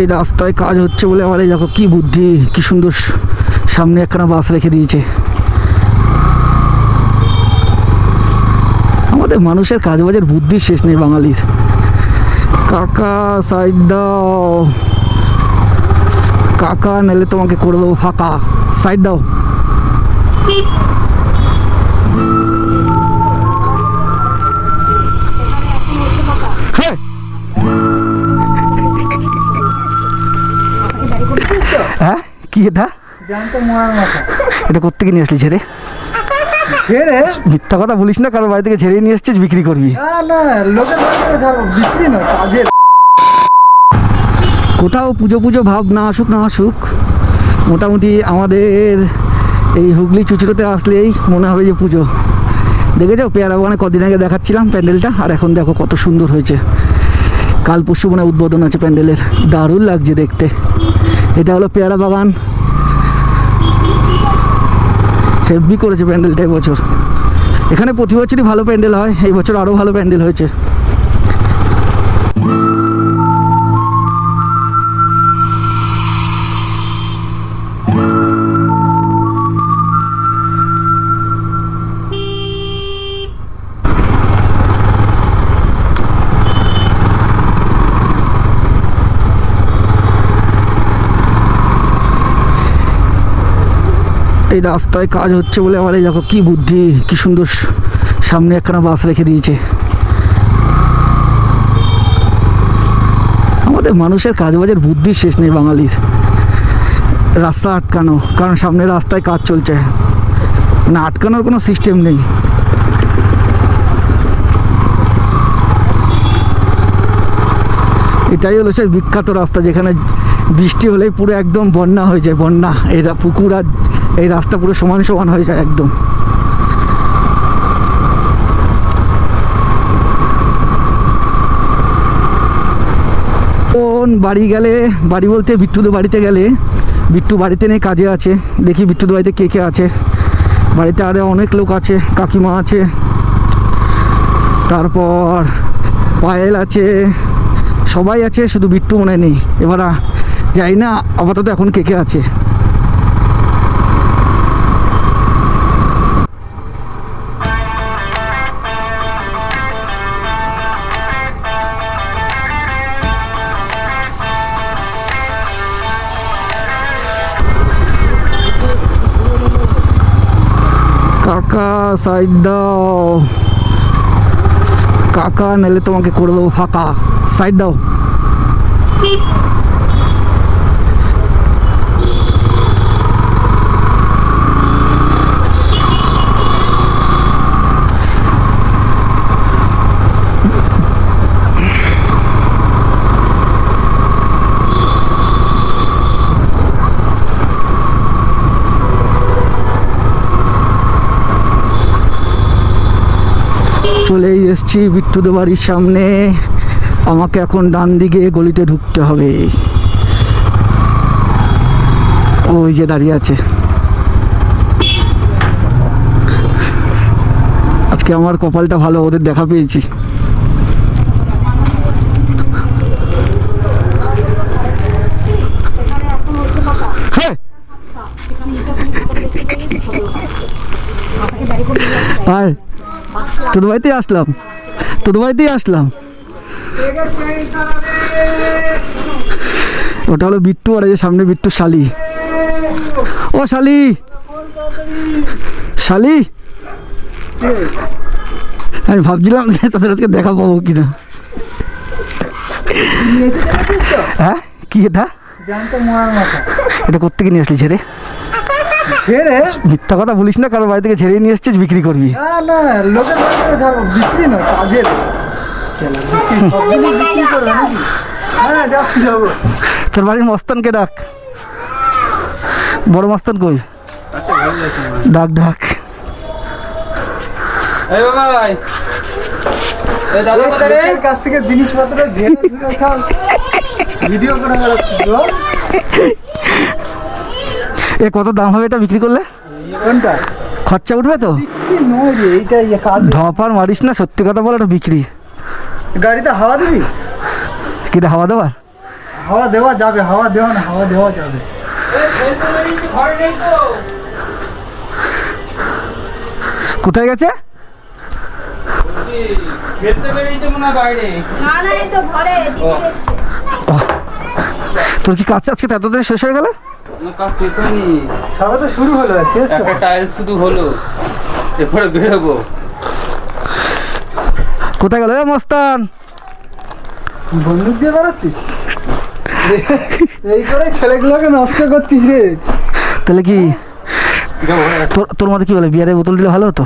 এই রাস্তায় কাজ হচ্ছে বলে আমার এই দেখো কি বুদ্ধি, কি সুন্দর সামনে একখানা বাস রেখে দিয়েছে। আমাদের মানুষের কাজ বাজের বুদ্ধির শেষ নেই বাঙালির। কাকা, সাইড দাও কাকা, নাহলে তোমাকে করে দেবো ফাঁকা। সাইড দাও। কি এটা? জানতো মরার মাথা এটা করতে নিয়ে আসলি ছেড়ে? ছেড়ে? মিথ্যা কথা বলিস না কারোর বাড়ি থেকে ছেড়ে নিয়ে এসছিস বিক্রি করবি। না না লোকের ধরো বিক্রি নয় কাজের। কোথাও পুজো পুজো ভাব না আসুক না আসুক মোটামুটি আমাদের এই হুগলি চুচড়োতে আসলেই মনে হবে যে পুজো। দেখেছ পেয়ারা বাগানে কদিন আগে দেখাচ্ছিলাম প্যান্ডেলটা আর এখন দেখো কত সুন্দর হয়েছে। কাল পরশু মনে উদ্বোধন আছে প্যান্ডেলের। দারুণ লাগছে দেখতে। এটা হলো পেয়ারা বাগান। হেভি করেছে প্যান্ডেলটা এবছর। এখানে প্রতি বছরই ভালো প্যান্ডেল হয় এই বছর আরও ভালো প্যান্ডেল হয়েছে। এই রাস্তায় কাজ হচ্ছে বলে আমার এই দেখো কি বুদ্ধি, কি সুন্দর সামনে একখানা বাস রেখে দিয়েছে। আমাদের মানুষের কাজ বাজের বুদ্ধির শেষ নেই বাঙালির। রাস্তা আটকানো, কারণ সামনে রাস্তায় কাজ চলছে। না, আটকানোর কোনো সিস্টেম নেই। এটাই হলো সেই বিখ্যাত রাস্তা, যেখানে বৃষ্টি হলেই পুরো একদম বন্যা হয়ে যায়, বন্যা। এরা পুকুর আর এই রাস্তা পুরো সমান সমান হয়ে যায় একদম। বাড়ি গেলে, বাড়ি বলতে বিট্টুদের বাড়িতে গেলে, বিট্টু বাড়িতে নেই, কাজে আছে। দেখি বিট্টুদের বাড়িতে কে কে আছে। বাড়িতে আরও অনেক লোক আছে, কাকিমা আছে। তারপর পায়েল আছে। সবাই আছে, শুধু বিট্টু মনে নেই। এবার যাই না, আপাতত এখন কে কে আছে? কাকা সাইড দাও। কাকা নাহলে তোমাকে করে দেবো ফাঁকা। সাইড দাও। চলেই এসছি বিট্টুদের বাড়ির সামনে। আমাকে এখন ডান দিকে গলিতে ঢুকতে হবে। ওই যে দাঁড়িয়ে আছে। আজকে আমার কপালটা ভালো, ওদের দেখা পেয়েছি। হ্যাঁ তোদের বাড়িতেই আসলাম। তোদের বাড়িতেই আসলাম। ওটা হলো বিট্টু আর এই যে সামনে বিট্টু শালি। ও শালি! শালি! আমি ভাবছিলাম যে তাদের আজকে দেখা পাবো কিনা। হ্যাঁ? কি এটা? এটা করতে নিয়ে আসলি ছেড়ে? ছেড়ে? মিথ্যা কথা বলিস না কারোর বাড়ি থেকে ছেড়ে নিয়ে এসছিস বিক্রি করবি। না না লোকের বাড়িতে ধরো বিক্রি নয় কাজের। হ্যাঁ তোর বাড়ির মস্তানকে ডাক। বড় মস্তান কই? ডাক ডাক। এই বাবাই এই দাদা কোথায় কাছ থেকে জিনিসপত্র ভিডিও করে। এ কত দাম হবে এটা বিক্রি করলে? কোনটা? খরচা উঠবে তো? ইয়ে কাজ। ধপার মারিস না সত্যি কথা বল এটা বিক্রি। গাড়িতে হাওয়া দিবি? কিটা হাওয়া দেওয়ার? হাওয়া দেওয়া যাবে হাওয়া দেওয়া না হাওয়া দেওয়া যাবে। কোথায় গেছে? তোর কি কাজ আজকে এত তাড়াতাড়ি শেষ হয়ে গেল? না কাজ শেষ হয়নি। সবে তো শুরু হলো শেষ একটা টাইল শুধু হলো এরপরে বেরোবো। কোথায় গেল মস্তান? বন্দুক দিয়ে বেড়াচ্ছিস? এই করে ছেলেগুলোকে নষ্ট করছিস রে। তাহলে কি তোর মধ্যে কি বলে বিয়ারের বোতল দিলে ভালো হতো?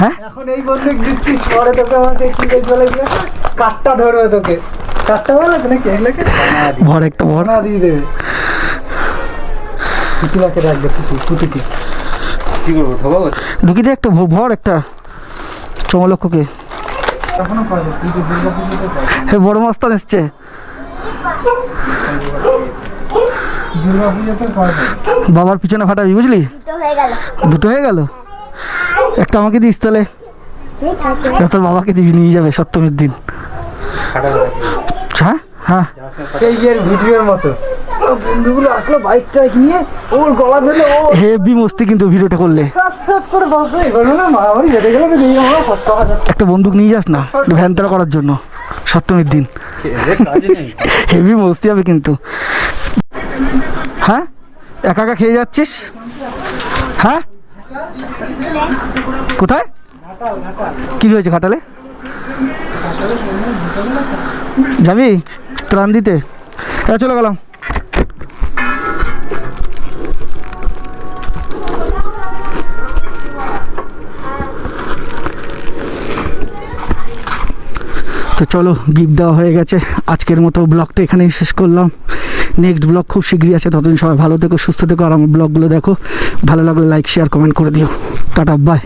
হ্যাঁ? এখন এই বন্দুক দিচ্ছিস পরে তোকে আমাকে কি বলে কাঠটা ধরবে তোকে। কাঠটা বলে তো নাকি এগুলোকে? ভর একটা ভরা। দিয়ে দেবে। পুতুলাকে রাখবে পুতু পুতুকে কি করব ঢোকাবো ঢুকি দে একটা ভর একটা চমলক্ষকে। হে বড় মস্তান এসছে। বাবার পিছনে ফাটাবি বুঝলি? দুটো হয়ে গেল। দুটো হয়ে গেল? একটা আমাকে দিস তাহলে। তোর বাবাকে দিবি নিয়ে যাবে সপ্তমীর দিন। হ্যাঁ হ্যাঁ। সেই ভিডিওর মতো। বন্ধুগুলো আসলো বাইক টাইক নিয়ে ওর গলা ধরলে ও হেভি মস্তি কিন্তু ভিডিওটা করলে। করে বাপরে না মারামারি গেলে একটা বন্দুক নিয়ে যাস না একটু ভ্যানতারা করার জন্য সপ্তমীর দিন। হেভি মস্তি হবে কিন্তু। হ্যাঁ? একা একা খেয়ে যাচ্ছিস? হ্যাঁ? কোথায়? কি হয়েছে ঘাটালে? যাবি? ত্রাণ দিতে? চলে গেলাম। তো চলো গিফট দেওয়া হয়ে গেছে। আজকের মতো ব্লগটা এখানেই শেষ করলাম। নেক্সট ব্লগ খুব শীঘ্রই আছে ততদিন সবাই ভালো থেকো, সুস্থ থেকো। আর আমার ব্লগগুলো দেখো। ভালো লাগলে লাইক শেয়ার কমেন্ট করে দিও। Tata bye